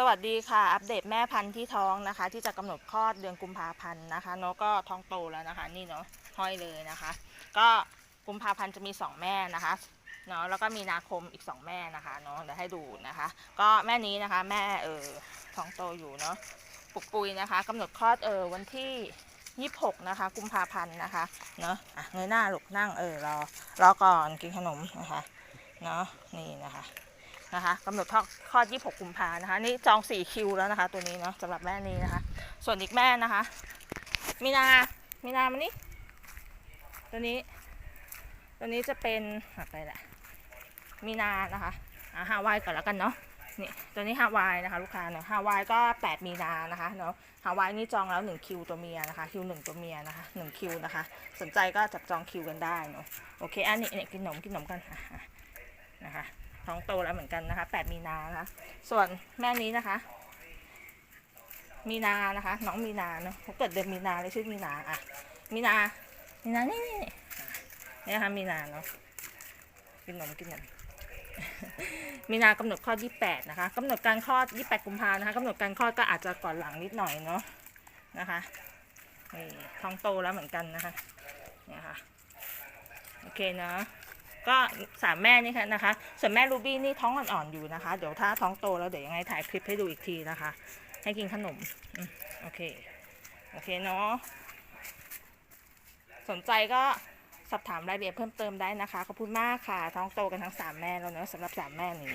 สวัสดีค่ะ อัปเดตแม่พันธุ์ที่ท้องนะคะ ที่จะกำหนดคลอดเดือนกุมภาพันธ์นะคะเนาะก็ท้องโตแล้วนะคะ นี่เนาะห้อยเลยนะคะ ก็กุมภาพันธ์จะมี 2 แม่นะคะเนาะแล้วก็มีนาคมอีก 2 แม่นะคะเนาะเดี๋ยวให้ดูนะคะ ก็แม่นี้นะคะแม่เออท้องโตอยู่เนาะปุกปุยนะคะกำหนดคลอดเออวันที่26นะคะ กุมภาพันธ์นะคะเนาะะเงยหน้าหลูกนั่งเออรอรอก่อนกินขนมนะคะเนาะนี่นะคะ นะคะกำหนดคลอด 26 กุมภานะคะ นี่จอง 4 คิวแล้วนะคะ ตัวนี้เนาะสำหรับแม่นี้นะคะ ส่วนอีกแม่นะคะ มีนา มีนามานี่ตัวนี้ ตัวนี้จะเป็นหาไปแหละมีนานะคะอ่าฮาวายก่อนแล้วกันเนาะนี่ตัวนี้ฮาวายนะคะ ลูกค้าเนาะฮาวายก็ 8 มีนานะคะเนาะฮาวายนี่จองแล้ว 1 คิวตัวเมียนะคะ คิว 1 ตัวเมียนะคะ 1 คิวนะคะ สนใจก็จับจองคิวกันได้เนาะโอเคอันนี้เนี่ยกินขนมกินขนมกันนะคะ ท้องโตแล้วเหมือนกันนะคะ8มีนานะคะ ส่วนแม่นี้นะคะ มีนานะคะ น้องมีนาเนาะเขาเกิดเดือนมีนาเลยชื่อมีนาอะ มีนา มีนานี่นี่นี่นี่นะคะมีนาเนาะ กินนมกินนมมีนากำหนดคลอด 28 นะคะกำหนดการคลอด 28 กุมภานะคะกำหนดการคลอดก็อาจจะก่อนหลังนิดหน่อยเนาะนะคะนี่ท้องโตแล้วเหมือนกันนะคะเนี่ยค่ะ โอเคเนาะ ก็สามแม่นี่ค่ะนะคะ ส่วนแม่รูบี้นี่ท้องอ่อนๆอยู่นะคะ เดี๋ยวถ้าท้องโตแล้วเดี๋ยวยังไงถ่ายคลิปให้ดูอีกทีนะคะ ให้กินขนมโอเค โอเคเนาะสนใจก็สอบถามรายละเอียดเพิ่มเติมได้นะคะ ขอบคุณมากค่ะ ท้องโตกันทั้งสามแม่แล้วเนาะสำหรับสามแม่นี้